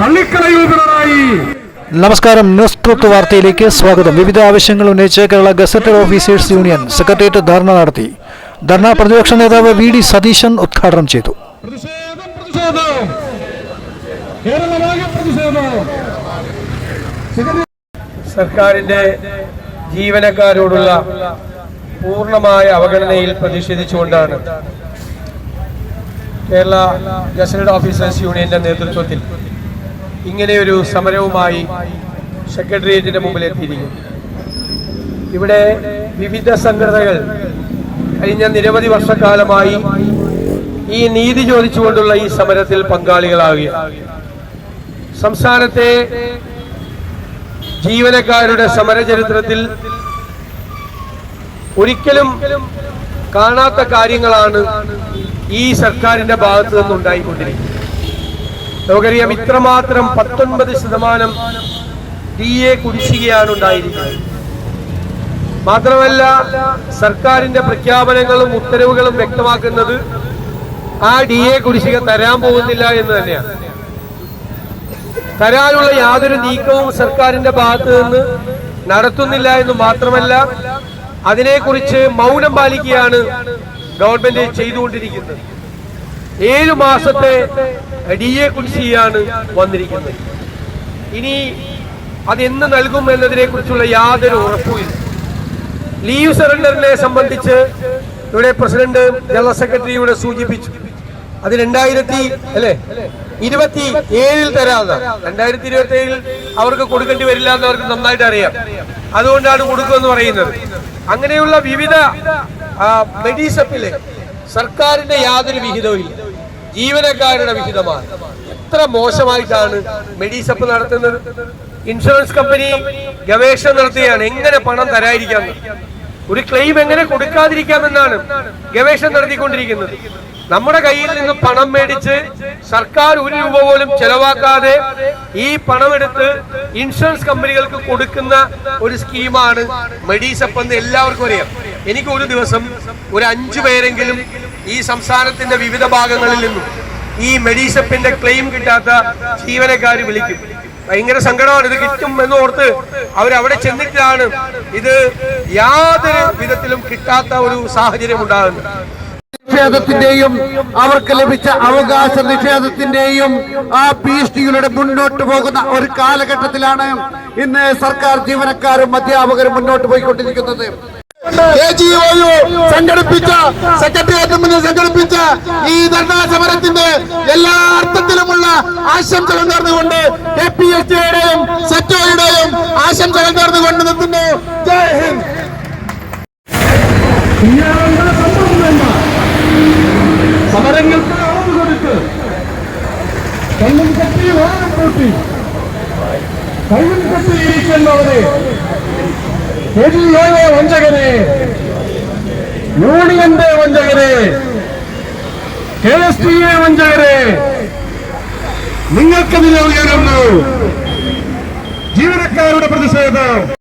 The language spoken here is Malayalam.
തള്ളിക്കളയൂ പിണറായി നമസ്കാരം. ന്യൂസ് ട്രൂത്ത് വാർത്തയിലേക്ക് സ്വാഗതം. വിവിധ ആവശ്യങ്ങൾ ഉന്നയിച്ച് Kerala gazetted officers union secretariat dharna നടത്തി. ധർണ പ്രതിപക്ഷ നേതാവ് വി ഡി സതീശൻ ഉദ്ഘാടനം ചെയ്തു. പ്രതിഷേധം പ്രതിഷേധം. കേരളമാകെ പ്രതിഷേധം. സർക്കാരിന്റെ ജീവനക്കാരോടുള്ള പൂർണമായ അവഗണനയിൽ പ്രതിഷേധിച്ചുകൊണ്ടാണ് കേരള ഗസറ്റഡ് ഓഫീസേഴ്സ് യൂണിയന്റെ നേതൃത്വത്തിൽ ഇങ്ങനെയൊരു സമരവുമായി സെക്രട്ടേറിയറ്റിന്റെ എത്തിയിരിക്കും ഇവിടെ വിവിധ സംഘടനകൾ കഴിഞ്ഞ നിരവധി വർഷക്കാലമായി ഈ നീതി ചോദിച്ചുകൊണ്ടുള്ള ഈ സമരത്തിൽ പങ്കാളികളാകുക സംസ്ഥാനത്തെ ജീവനക്കാരുടെ സമരചരിത്രത്തിൽ ഒരിക്കലും കാണാത്ത കാര്യങ്ങളാണ് സർക്കാരിന്റെ ഭാഗത്ത് നിന്നുണ്ടായിക്കൊണ്ടിരിക്കുന്നത് നമുക്കറിയാം ഇത്രമാത്രം പത്തൊൻപത് ശതമാനം ഡി എ കുടിശ്ശികയാണ് ഉണ്ടായിരിക്കുന്നത്. മാത്രമല്ല സർക്കാരിന്റെ പ്രഖ്യാപനങ്ങളും ഉത്തരവുകളും വ്യക്തമാക്കുന്നത് ആ ഡി എ കുടിശ്ശിക തരാൻ പോകുന്നില്ല എന്ന് തന്നെയാണ്. തരാനുള്ള യാതൊരു നീക്കവും സർക്കാരിന്റെ ഭാഗത്ത് നിന്ന് നടത്തുന്നില്ല എന്ന് മാത്രമല്ല അതിനെക്കുറിച്ച് മൗനം പാലിക്കുകയാണ് ഗവൺമെന്റ് ചെയ്തുകൊണ്ടിരിക്കുന്നത്. ഏഴു മാസത്തെ ഡി എ കുടിശ്ശികയാണ് വന്നിരിക്കുന്നത്. ഇനി അതെന്ന് നൽകും എന്നതിനെ കുറിച്ചുള്ള യാതൊരു ഉറപ്പുമില്ല. ലീവ് സറണ്ടറിനെ സംബന്ധിച്ച് ഇവിടെ പ്രസിഡന്റ് ജനറൽ സെക്രട്ടറി ഇവിടെ സൂചിപ്പിച്ചു. അത് രണ്ടായിരത്തി അല്ലെ? ഇരുപത്തി ഏഴിൽ തരാതെ രണ്ടായിരത്തി ഇരുപത്തി ഏഴിൽ അവർക്ക് കൊടുക്കേണ്ടി വരില്ല എന്ന് അവർക്ക് നന്നായിട്ട് അറിയാം. അതുകൊണ്ടാണ് കൊടുക്കുമെന്ന് പറയുന്നത്. അങ്ങനെയുള്ള വിവിധ മെഡിസപ്പിൽ സർക്കാരിന്റെ യാതൊരു വിഹിതവും ഇല്ല. ജീവനക്കാരുടെ വിഹിതമാണ്. എത്ര മോശമായിട്ടാണ് മെഡീസപ്പ് നടത്തുന്നത്. ഇൻഷുറൻസ് കമ്പനി ഗവേഷണം നടത്തുകയാണ് എങ്ങനെ പണം തരാതിരിക്കാം ഒരു ക്ലെയിം എങ്ങനെ കൊടുക്കാതിരിക്കാമെന്നാണ് ഗവേഷണം നടത്തിക്കൊണ്ടിരിക്കുന്നത്. നമ്മുടെ കയ്യിൽ നിന്ന് പണം മേടിച്ച് സർക്കാർ ഒരു രൂപ പോലും ചെലവാക്കാതെ ഈ പണമെടുത്ത് ഇൻഷുറൻസ് കമ്പനികൾക്ക് കൊടുക്കുന്ന ഒരു സ്കീമാണ് മെഡീസപ്പ് എന്ന് എല്ലാവർക്കും അറിയാം. എനിക്ക് ഒരു ദിവസം ഒരു അഞ്ചു പേരെങ്കിലും ഈ സംസ്ഥാനത്തിന്റെ വിവിധ ഭാഗങ്ങളിൽ നിന്നും ഈ മെഡീസപ്പിന്റെ ക്ലെയിം കിട്ടാത്ത ജീവനക്കാർ വിളിക്കും. ഭയങ്കര സങ്കടമാണ്. ഇത് കിട്ടും എന്ന് ഓർത്ത് അവരവിടെ ചെന്നിട്ടാണ് ഇത് യാതൊരു വിധത്തിലും കിട്ടാത്ത ഒരു സാഹചര്യം ഉണ്ടാകുന്നത്. നിഷേധത്തിന്റെയും അവർക്ക് ലഭിച്ച അവകാശ നിഷേധത്തിന്റെയും ആ ഭീഷണികളുടെ മുന്നോട്ട് പോകുന്ന ഒരു കാലഘട്ടത്തിലാണ് ഇന്ന് സർക്കാർ ജീവനക്കാരും അധ്യാപകരും മുന്നോട്ട് പോയിക്കൊണ്ടിരിക്കുന്നത്. സംഘടിപ്പിച്ച സെക്രട്ടേറിയറ്റ് മുന്നിൽ സംഘടിപ്പിച്ച ഈ ധർണാ സമരത്തിന്റെ എല്ലാ അർത്ഥത്തിലുമുള്ള ആശംസകൾ നേർന്നുകൊണ്ട് എ പി എസ് ജിയുടെയും സെറ്റോയുടെയും ആശംസകൾ നേർന്നുകൊണ്ട് നിർത്തുന്നു ജയ് ഹിന്ദ്. വഞ്ചകരെ യൂണിയന്റെ വഞ്ചകരെ കെ എസ് ടി എ വഞ്ചകരെ നിങ്ങൾക്കെതിരെ ഉയരുന്നു. ജീവനക്കാരുടെ പ്രതിഷേധം.